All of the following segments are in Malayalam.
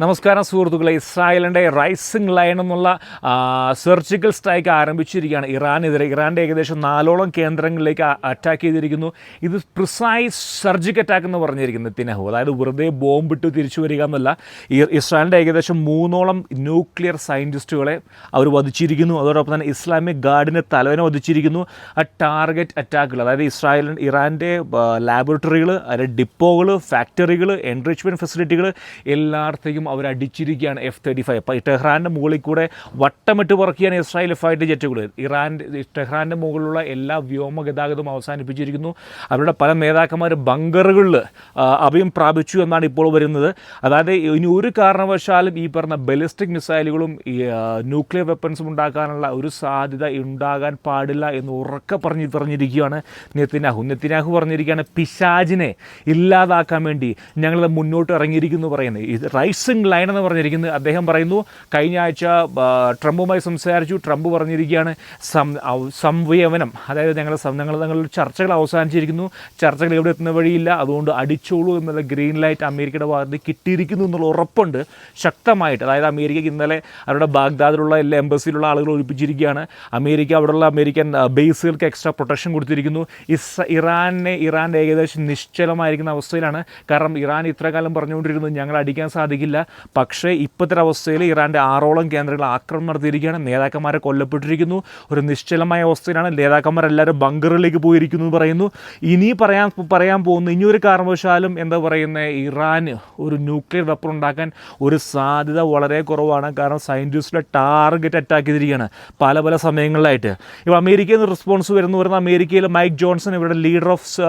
നമസ്കാരം സുഹൃത്തുക്കളെ. ഇസ്രായേലിന്റെ റൈസിംഗ് ലൈൻ എന്നുള്ള സർജിക്കൽ സ്ട്രൈക്ക് ആരംഭിച്ചിരിക്കുകയാണ്. ഇറാനെതിരെ ഇറാന്റെ ഏകദേശം നാലോളം കേന്ദ്രങ്ങളിലേക്ക് അറ്റാക്ക് ചെയ്തിരിക്കുന്നു. ഇത് പ്രിസൈസ് സർജിക്കൽ അറ്റാക്ക് എന്ന് പറഞ്ഞിരിക്കുന്നത് തിനഹു. അതായത് വെറുതെ ബോംബിട്ട് തിരിച്ചു വരിക എന്നല്ല. ഇസ്രായേലിന്റെ ഏകദേശം മൂന്നോളം ന്യൂക്ലിയർ സയന്റിസ്റ്റുകളെ അവർ വധിച്ചിരിക്കുന്നു. അതോടൊപ്പം തന്നെ ഇസ്ലാമിക് ഗാർഡിന്റെ തലവനെ വധിച്ചിരിക്കുന്നു. ആ ടാർഗറ്റ് അറ്റാക്കുകൾ അതായത് ഇസ്രായേൽ ഇറാന്റെ ലാബോറട്ടറികൾ അതായത് ഡിപ്പോകൾ ഫാക്ടറികൾ എൻറിച്ച്മെന്റ് ഫെസിലിറ്റികൾ എല്ലായിടത്തേക്കും അവർ അടിച്ചിരിക്കുകയാണ് എഫ് തേർട്ടി ഫൈവ് അപ്പോൾ ടെഹ്റാന്റെ മുകളിൽ കൂടെ വട്ടമിട്ട് പറക്കുകയാണ് ഇസ്രായേൽ ഫൈറ്റ് ജെറ്റുകൾ ഇറാന്റെ ടെഹ്റാന്റെ മുകളിലുള്ള എല്ലാ വ്യോമ ഗതാഗതവും അവസാനിപ്പിച്ചിരിക്കുന്നു. അവരുടെ പല നേതാക്കന്മാർ ബങ്കറുകളിൽ അഭയം പ്രാപിച്ചു എന്നാണ് ഇപ്പോൾ വരുന്നത്. അതായത് ഇനി ഒരു കാരണവശാലും ഈ പറഞ്ഞ ബലിസ്റ്റിക് മിസൈലുകളും ന്യൂക്ലിയർ വെപ്പൺസും ഉണ്ടാക്കാനുള്ള ഒരു സാധ്യത ഉണ്ടാകാൻ പാടില്ല എന്ന് ഉറക്കെ പറഞ്ഞ് പറഞ്ഞിരിക്കുകയാണ് നെത്തിനാഹു നെത്തിനാഹു പറഞ്ഞിരിക്കുകയാണ് പിശാജിനെ ഇല്ലാതാക്കാൻ വേണ്ടി ഞങ്ങൾ മുന്നോട്ട് ഇറങ്ങിയിരിക്കുന്നു പറയുന്നത്. ഇത് റൈസിംഗ് ലൈൻ എന്ന് പറഞ്ഞിരിക്കുന്നത് അദ്ദേഹം പറയുന്നു കഴിഞ്ഞ ആഴ്ച ട്രംപുമായി സംസാരിച്ചു. ട്രംപ് പറഞ്ഞിരിക്കുകയാണ് സംവയവനം. അതായത് ഞങ്ങൾ ഞങ്ങൾ ഞങ്ങളുടെ ചർച്ചകൾ അവസാനിച്ചിരിക്കുന്നു. ചർച്ചകൾ എവിടെ എത്തുന്ന വഴിയില്ല. അതുകൊണ്ട് അടിച്ചോളൂ എന്നുള്ള ഗ്രീൻ ലൈറ്റ് അമേരിക്കയുടെ ഭാഗത്ത് കിട്ടിയിരിക്കുന്നു എന്നുള്ള ഉറപ്പുണ്ട്. ശക്തമായിട്ട് അതായത് അമേരിക്കയ്ക്ക് ഇന്നലെ അവരുടെ ബാഗ്ദാദിലുള്ള എല്ലാ എംബസിയിലുള്ള ആളുകൾ ഒഴിപ്പിച്ചിരിക്കുകയാണ് അമേരിക്ക അവിടെയുള്ള അമേരിക്കൻ ബേസുകൾക്ക് എക്സ്ട്രാ പ്രൊട്ടക്ഷൻ കൊടുത്തിരിക്കുന്നു. ഇസ് ഇറാനെ ഇറാൻ ഏകദേശം നിശ്ചലമായിരിക്കുന്ന അവസ്ഥയിലാണ്. കാരണം ഇറാൻ ഇത്രകാലം പറഞ്ഞുകൊണ്ടിരുന്നു ഞങ്ങൾ അടിക്കാൻ സാധിക്കില്ല. പക്ഷേ ഇപ്പോഴത്തെ അവസ്ഥയിൽ ഇറാന്റെ ആറോളം കേന്ദ്രങ്ങൾ ആക്രമണം നടത്തിയിരിക്കുകയാണ്. നേതാക്കന്മാരെ കൊല്ലപ്പെട്ടിരിക്കുന്നു. ഒരു നിശ്ചലമായ അവസ്ഥയിലാണ് നേതാക്കന്മാരെല്ലാവരും ബങ്കറിലേക്ക് പോയിരിക്കുന്നു എന്ന് പറയുന്നു. ഇനി പറയാൻ പറയാൻ പോകുന്ന ഇനിയൊരു കാരണവശാലും എന്താ പറയുന്നത് ഇറാൻ ഒരു ന്യൂക്ലിയർ വെപ്പൺ ഉണ്ടാക്കാൻ ഒരു സാധ്യത വളരെ കുറവാണ്. കാരണം സയന്റിസ്റ്റിലെ ടാർഗറ്റ് അറ്റാക്ക് ചെയ്തിരിക്കുകയാണ് പല പല സമയങ്ങളിലായിട്ട്. ഇപ്പോൾ അമേരിക്കയിൽ നിന്ന് റെസ്പോൺസ് വരുന്നു. പറയുന്ന അമേരിക്കയിൽ മൈക്ക് ജോൺസൺ ഇവിടെ ലീഡർ ഓഫ്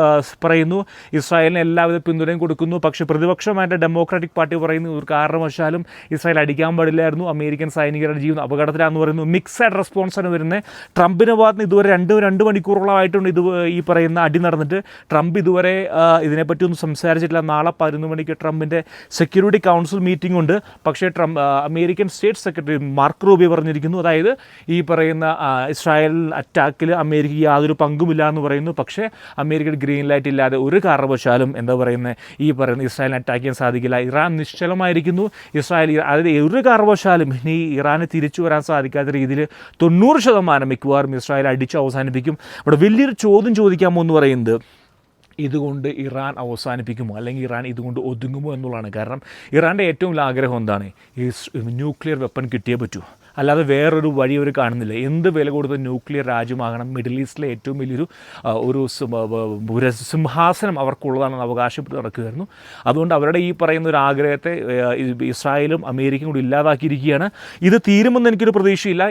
പറയുന്നു. ഇസ്രായേലിന് എല്ലാവിധ പിന്തുണയും കൊടുക്കുന്നു. പക്ഷേ പ്രതിപക്ഷമായിട്ട് ഡെമോക്രാറ്റിക് പാർട്ടി പറയുന്നു ഒരു കാരണവശാലും ഇസ്രായേൽ അടിക്കാൻ പാടില്ലായിരുന്നു. അമേരിക്കൻ സൈനികരുടെ ജീവൻ അപകടത്തിലാണെന്ന് പറയുന്നു. മിക്സഡ് റെസ്പോൺസാണ് വരുന്നത്. ട്രംപിന്റെ ഭാഗത്ത് നിന്ന് ഇതുവരെ രണ്ട് രണ്ട് മണിക്കൂറോളമായിട്ടുണ്ട് ഇത് ഈ പറയുന്ന അടി നടന്നിട്ട്. ട്രംപ് ഇതുവരെ ഇതിനെപ്പറ്റി ഒന്നും സംസാരിച്ചിട്ടില്ല. നാളെ പതിനൊന്ന് മണിക്ക് ട്രംപിന്റെ സെക്യൂരിറ്റി കൗൺസിൽ മീറ്റിംഗ് ഉണ്ട്. പക്ഷേ Trump American state secretary Mark Rubio പറഞ്ഞിരിക്കുന്നു. അതായത് ഈ പറയുന്ന ഇസ്രായേൽ അറ്റാക്കിൽ അമേരിക്ക യാതൊരു പങ്കുമില്ല എന്ന് പറയുന്നു. പക്ഷേ അമേരിക്കയുടെ ഗ്രീൻ ലൈറ്റ് ഇല്ലാതെ ഒരു കാരണവശാലും എന്താ പറയുന്നത്? ഈ പറയുന്ന ഇസ്രായേലിനെ അറ്റാക്ക് ചെയ്യാൻ സാധിക്കില്ല. ഇറാൻ നിശ്ചലമായിരിക്കുന്നു. ഇസ്രായേൽ അതായത് ഒരു കാരണവശാലും ഇനി ഇറാന് തിരിച്ചു വരാൻ സാധിക്കാത്ത രീതിയിൽ തൊണ്ണൂറ് ശതമാനം മിക്കവാറും ഇസ്രായേൽ അടിച്ച് അവസാനിപ്പിക്കും. ഇവിടെ വലിയൊരു ചോദ്യം ചോദിക്കാമോ എന്ന് പറയുന്നത് ഇതുകൊണ്ട് ഇറാൻ അവസാനിപ്പിക്കുമോ? അല്ലെങ്കിൽ ഇറാൻ ഇതുകൊണ്ട് ഒതുങ്ങുമോ എന്നുള്ളതാണ്. കാരണം ഇറാന്റെ ഏറ്റവും വലിയ ആഗ്രഹം എന്താണ്? ഈ ന്യൂക്ലിയർ വെപ്പൺ കിട്ടിയേ പറ്റൂ. അല്ലാതെ വേറൊരു വഴി അവർ കാണുന്നില്ല. എന്ത് വില കൊടുത്ത ന്യൂക്ലിയർ രാജ്യമാകണം? മിഡിൽ ഈസ്റ്റിലെ ഏറ്റവും വലിയൊരു ഒരു സിംഹ- ഒരു സിംഹാസനം അവർക്കുള്ളതാണെന്ന് അവകാശപ്പെട്ട് നടക്കുകയായിരുന്നു. അതുകൊണ്ട് അവരുടെ ഈ പറയുന്ന ഒരു ആഗ്രഹത്തെ ഇസ്രായേലും അമേരിക്കയും കൂടി ഇല്ലാതാക്കിയിരിക്കുകയാണ്. ഇത് തീരുമെന്ന് എനിക്കൊരു പ്രതീക്ഷയില്ല.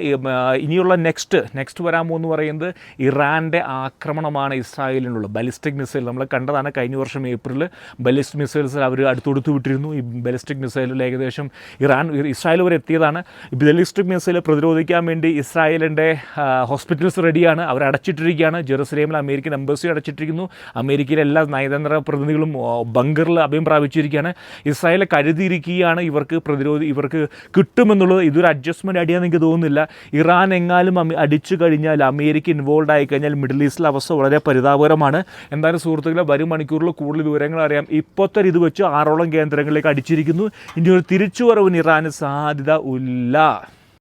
ഇനിയുള്ള നെക്സ്റ്റ് നെക്സ്റ്റ് വരാൻ പോകുന്നു പറയുന്നത് ഇറാന്റെ ആക്രമണമാണ് ഇസ്രായേലിനുള്ള ബലിസ്റ്റിക് മിസൈൽ നമ്മൾ കണ്ടതാണ് കഴിഞ്ഞ വർഷം ഏപ്രിൽ ബലിസ്റ്റിക് മിസൈൽസ് അവർ അടുത്തൊടുത്ത് വിട്ടിരുന്നു. ഈ ബലിസ്റ്റിക് മിസൈലിൽ ഏകദേശം ഇറാൻ ഇസ്രായേൽ വരെ എത്തിയതാണ്. ബലിസ്റ്റിക് മിസൈൽ പ്രതിരോധിക്കാൻ വേണ്ടി ഇസ്രായേലിന്റെ ഹോസ്പിറ്റൽസ് റെഡിയാണ്. അവർ അടച്ചിട്ടിരിക്കുകയാണ്. ജെറുസലേമിൽ അമേരിക്കൻ എംബസി അടച്ചിട്ടിരിക്കുന്നു. അമേരിക്കയിലെ എല്ലാ നയതന്ത്ര പ്രതിനിധികളും ബങ്കറിൽ അഭയം പ്രാപിച്ചിരിക്കുകയാണ്. ഇസ്രായേൽ കരുതിയിരിക്കുകയാണ് ഇവർക്ക് പ്രതിരോധി ഇവർക്ക് കിട്ടുമെന്നുള്ളത്. ഇതൊരു അഡ്ജസ്റ്റ്മെന്റ് അടിയാന്ന് എനിക്ക് തോന്നുന്നില്ല. ഇറാൻ എങ്ങാലും അടിച്ചു കഴിഞ്ഞാൽ അമേരിക്ക ഇൻവോൾവ് ആയി കഴിഞ്ഞാൽ മിഡിൽ ഈസ്റ്റിലെ അവസ്ഥ വളരെ പരിതാപകരമാണ്. എന്തായാലും സുഹൃത്തുക്കളെ വരും മണിക്കൂറിൽ കൂടുതൽ വിവരങ്ങൾ അറിയാം. ഇപ്പോഴത്തെ ഇത് വെച്ച് ആറോളം കേന്ദ്രങ്ങളിലേക്ക് അടിച്ചിരിക്കുന്നു. ഇനി ഒരു തിരിച്ചുവരവിന് ഇറാന് സാധ്യത ഇല്ല.